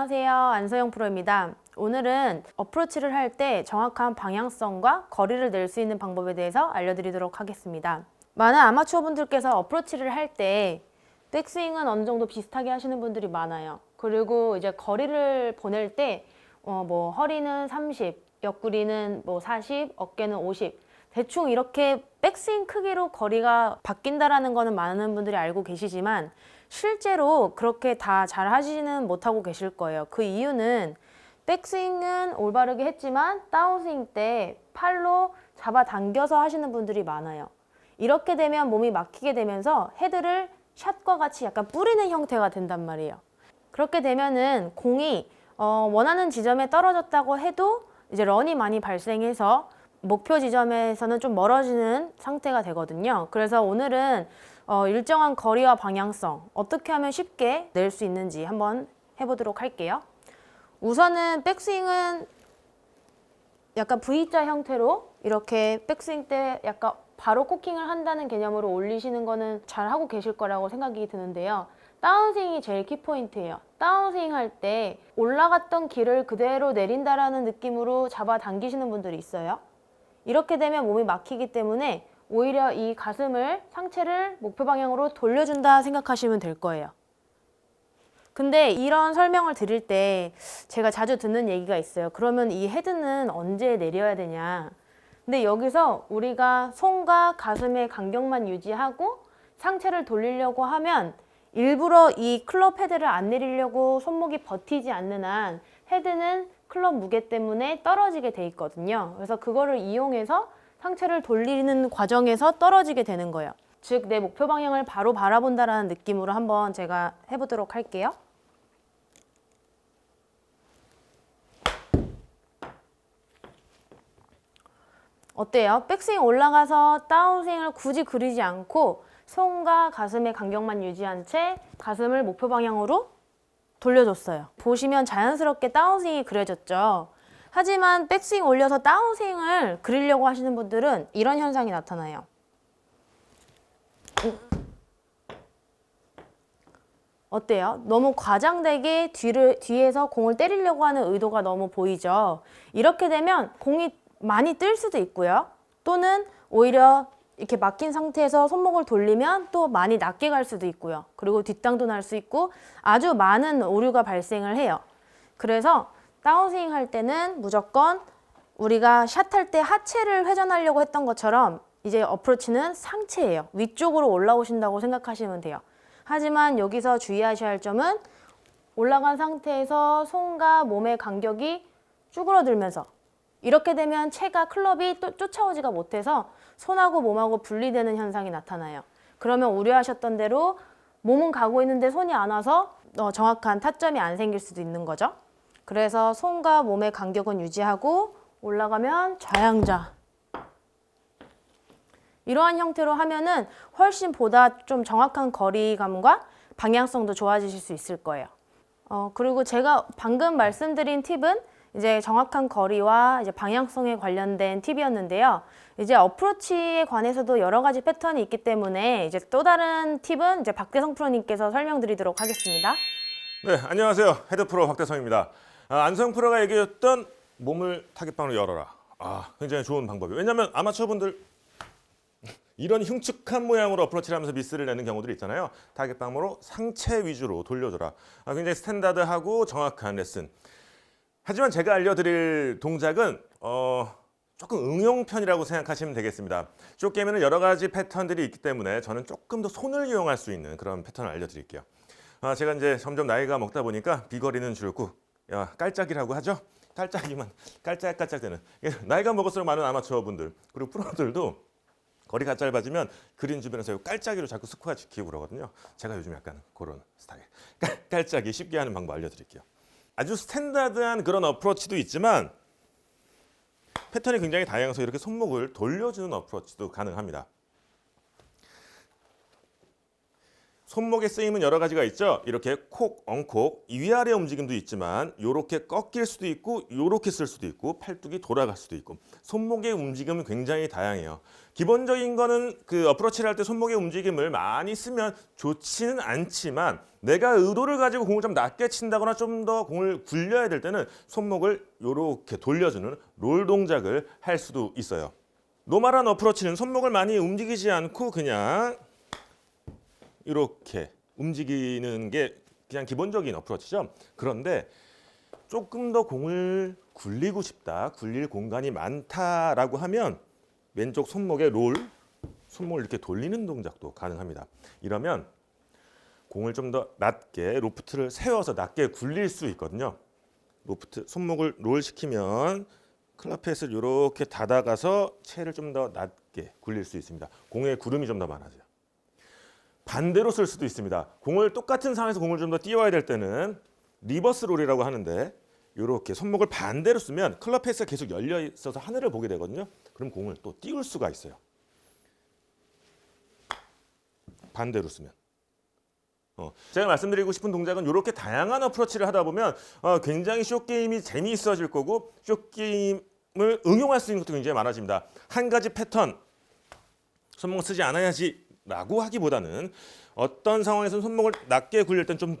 안녕하세요. 안서영 프로입니다. 오늘은 어프로치를 할 때 정확한 방향성과 거리를 낼 수 있는 방법에 대해서 알려드리도록 하겠습니다. 많은 아마추어 분들께서 어프로치를 할 때 백스윙은 어느 정도 비슷하게 하시는 분들이 많아요. 그리고 이제 거리를 보낼 때, 어, 뭐, 허리는 30, 옆구리는 뭐 40, 어깨는 50. 대충 이렇게 백스윙 크기로 거리가 바뀐다라는 거는 많은 분들이 알고 계시지만 실제로 그렇게 다 잘 하지는 못하고 계실 거예요. 그 이유는 백스윙은 올바르게 했지만 다운스윙 때 팔로 잡아당겨서 하시는 분들이 많아요. 이렇게 되면 몸이 막히게 되면서 헤드를 샷과 같이 약간 뿌리는 형태가 된단 말이에요. 그렇게 되면은 공이 어, 원하는 지점에 떨어졌다고 해도 이제 런이 많이 발생해서 목표 지점에서는 좀 멀어지는 상태가 되거든요. 그래서 오늘은 어, 일정한 거리와 방향성 어떻게 하면 쉽게 낼 수 있는지 한번 해보도록 할게요. 우선은 백스윙은 약간 V자 형태로 이렇게 백스윙 때 약간 바로 코킹을 한다는 개념으로 올리시는 거는 잘 하고 계실 거라고 생각이 드는데요. 다운스윙이 제일 키포인트예요. 다운스윙 할 때 올라갔던 길을 그대로 내린다라는 느낌으로 잡아 당기시는 분들이 있어요. 이렇게 되면 몸이 막히기 때문에 오히려 이 가슴을 상체를 목표 방향으로 돌려준다 생각하시면 될 거예요. 근데 이런 설명을 드릴 때 제가 자주 듣는 얘기가 있어요. 그러면 이 헤드는 언제 내려야 되냐? 근데 여기서 우리가 손과 가슴의 간격만 유지하고 상체를 돌리려고 하면 일부러 이 클럽 헤드를 안 내리려고 손목이 버티지 않는 한 헤드는 클럽 무게 때문에 떨어지게 돼 있거든요. 그래서 그거를 이용해서 상체를 돌리는 과정에서 떨어지게 되는 거예요. 즉, 내 목표 방향을 바로 바라본다라는 느낌으로 한번 제가 해보도록 할게요. 어때요? 백스윙 올라가서 다운스윙을 굳이 그리지 않고 손과 가슴의 간격만 유지한 채 가슴을 목표 방향으로 돌려줬어요. 보시면 자연스럽게 다운스윙이 그려졌죠. 하지만 백스윙 올려서 다운스윙을 그리려고 하시는 분들은 이런 현상이 나타나요. 어때요? 너무 과장되게 뒤를, 뒤에서 공을 때리려고 하는 의도가 너무 보이죠? 이렇게 되면 공이 많이 뜰 수도 있고요. 또는 오히려 이렇게 막힌 상태에서 손목을 돌리면 또 많이 낮게 갈 수도 있고요. 그리고 뒷땅도 날 수 있고 아주 많은 오류가 발생을 해요. 그래서 다운스윙 할 때는 무조건 우리가 샷 할 때 하체를 회전하려고 했던 것처럼 이제 어프로치는 상체예요. 위쪽으로 올라오신다고 생각하시면 돼요. 하지만 여기서 주의하셔야 할 점은 올라간 상태에서 손과 몸의 간격이 쭈그러들면서 이렇게 되면 채가 클럽이 또 쫓아오지가 못해서 손하고 몸하고 분리되는 현상이 나타나요. 그러면 우려하셨던 대로 몸은 가고 있는데 손이 안 와서 어, 정확한 타점이 안 생길 수도 있는 거죠. 그래서 손과 몸의 간격은 유지하고 올라가면 좌양자. 이러한 형태로 하면은 훨씬 보다 좀 정확한 거리감과 방향성도 좋아지실 수 있을 거예요. 어, 그리고 제가 방금 말씀드린 팁은 이제 정확한 거리와 이제 방향성에 관련된 팁이었는데요. 이제 어프로치에 관해서도 여러 가지 패턴이 있기 때문에 이제 또 다른 팁은 이제 박대성 프로님께서 설명드리도록 하겠습니다. 네, 안녕하세요. 헤드 프로 박대성입니다. 아, 안성 프로가 얘기했던 몸을 타겟방으로 열어라. 아, 굉장히 좋은 방법이에요. 왜냐하면 아마추어분들 이런 흉측한 모양으로 어프로치를 하면서 미스를 내는 경우들이 있잖아요. 타겟방으로 상체 위주로 돌려줘라. 아, 굉장히 스탠다드하고 정확한 레슨. 하지만 제가 알려드릴 동작은 어, 조금 응용편이라고 생각하시면 되겠습니다. 쇼 게임에는 여러 가지 패턴들이 있기 때문에 저는 조금 더 손을 이용할 수 있는 그런 패턴을 알려드릴게요. 아, 제가 이제 점점 나이가 먹다 보니까 비거리는 줄고 야, 깔짝이라고 하죠. 깔짝이만 깔짝깔짝 되는 나이가 먹을수록 많은 아마추어분들 그리고 프로들도 거리가 짧아지면 그린 주변에서 이 깔짝이로 자꾸 스코어 지키고 그러거든요. 제가 요즘 약간 그런 스타일 깔, 깔짝이 쉽게 하는 방법 알려드릴게요. 아주 스탠다드한 그런 어프로치도 있지만 패턴이 굉장히 다양해서 이렇게 손목을 돌려주는 어프로치도 가능합니다. 손목의 쓰임은 여러 가지가 있죠. 이렇게 콕, 엉콕, 위아래 움직임도 있지만 이렇게 꺾일 수도 있고 이렇게 쓸 수도 있고 팔뚝이 돌아갈 수도 있고 손목의 움직임은 굉장히 다양해요. 기본적인 거는 그 어프로치를 할 때 손목의 움직임을 많이 쓰면 좋지는 않지만 내가 의도를 가지고 공을 좀 낮게 친다거나 좀 더 공을 굴려야 될 때는 손목을 이렇게 돌려주는 롤 동작을 할 수도 있어요. 노멀한 어프로치는 손목을 많이 움직이지 않고 그냥 이렇게 움직이는 게 그냥 기본적인 어프로치죠. 그런데 조금 더 공을 굴리고 싶다, 굴릴 공간이 많다라고 하면 왼쪽 손목에 롤, 손목을 이렇게 돌리는 동작도 가능합니다. 이러면 공을 좀 더 낮게 로프트를 세워서 낮게 굴릴 수 있거든요. 로프트 손목을 롤 시키면 클럽팻을 이렇게 닫아가서 채를 좀 더 낮게 굴릴 수 있습니다. 공의 구름이 좀 더 많아져요. 반대로 쓸 수도 있습니다. 공을 똑같은 상황에서 공을 좀 더 띄워야 될 때는 리버스 롤이라고 하는데 이렇게 손목을 반대로 쓰면 클럽 페이스가 계속 열려 있어서 하늘을 보게 되거든요. 그럼 공을 또 띄울 수가 있어요. 반대로 쓰면. 어, 제가 말씀드리고 싶은 동작은 이렇게 다양한 어프로치를 하다 보면 어, 굉장히 쇼 게임이 재미있어질 거고 쇼 게임을 응용할 수 있는 것도 굉장히 많아집니다. 한 가지 패턴 손목 쓰지 않아야지 라고 하기보다는 어떤 상황에서는 손목을 낮게 굴릴 땐 좀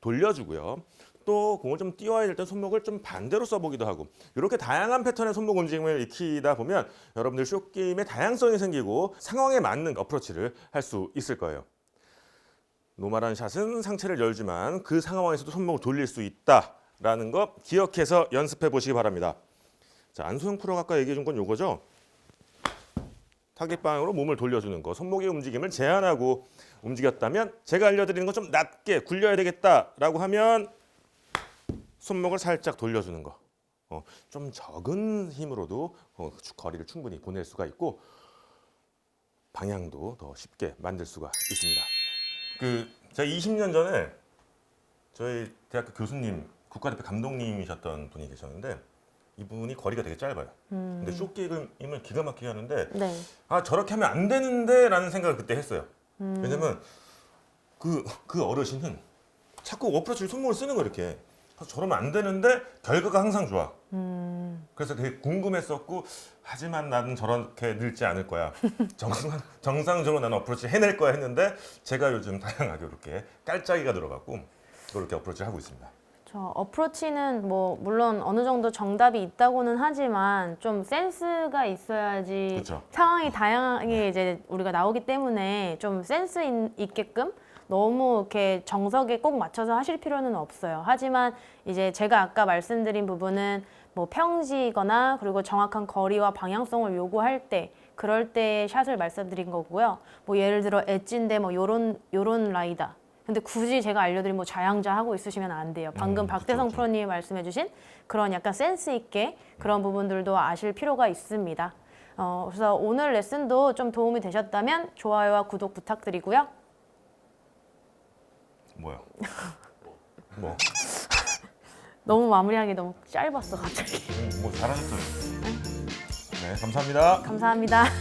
돌려주고요. 또 공을 좀 띄워야 될땐 손목을 좀 반대로 써보기도 하고 이렇게 다양한 패턴의 손목 움직임을 익히다 보면 여러분들 쇼 게임의 다양성이 생기고 상황에 맞는 어프로치를 할 수 있을 거예요. 노멀한 샷은 상체를 열지만 그 상황에서도 손목을 돌릴 수 있다라는 거 기억해서 연습해 보시기 바랍니다. 자 안소영 프로가 아까 얘기해 준 건 요거죠. 타겟 방향으로 몸을 돌려주는 거, 손목의 움직임을 제한하고 움직였다면 제가 알려드리는 건 좀 낮게 굴려야 되겠다라고 하면 손목을 살짝 돌려주는 거. 어, 좀 적은 힘으로도 어, 거리를 충분히 보낼 수가 있고 방향도 더 쉽게 만들 수가 있습니다. 그 제가 20년 전에 저희 대학교 교수님, 국가대표 감독님이셨던 분이 계셨는데 이분이 거리가 되게 짧아요. 근데 쇼게임을 기가 막히게 하는데 네. 아 저렇게 하면 안 되는데라는 생각을 그때 했어요. 왜냐면 그 그 어르신은 자꾸 어프로치를 손목을 쓰는 거 이렇게 그래서 저러면 안 되는데 결과가 항상 좋아. 그래서 되게 궁금했었고 하지만 나는 저렇게 늙지 않을 거야. 정상 정상적으로 나는 어프로치 해낼 거야 했는데 제가 요즘 다양하게 이렇게 깔짜기가 들어갔고 그렇게 어프로치 하고 있습니다. 저 어프로치는 뭐 물론 어느 정도 정답이 있다고는 하지만 좀 센스가 있어야지 그쵸. 상황이 다양하게 이제 우리가 나오기 때문에 좀 센스 있- 있게끔 너무 이렇게 정석에 꼭 맞춰서 하실 필요는 없어요. 하지만 이제 제가 아까 말씀드린 부분은 뭐 평지거나 그리고 정확한 거리와 방향성을 요구할 때 그럴 때 샷을 말씀드린 거고요. 뭐 예를 들어 엣지인데 뭐 요런 요런 라이다. 근데 굳이 제가 알려드린 뭐 좌양자 하고 있으시면 안 돼요. 방금 음, 박대성 그쵸. 프로님이 말씀해주신 그런 약간 센스 있게 그런 부분들도 아실 필요가 있습니다. 어, 그래서 오늘 레슨도 좀 도움이 되셨다면 좋아요와 구독 부탁드리고요. 뭐야? 뭐? 너무 마무리하기 너무 짧았어 갑자기. 음, 뭐 잘하셨어요. 네, 감사합니다. 감사합니다.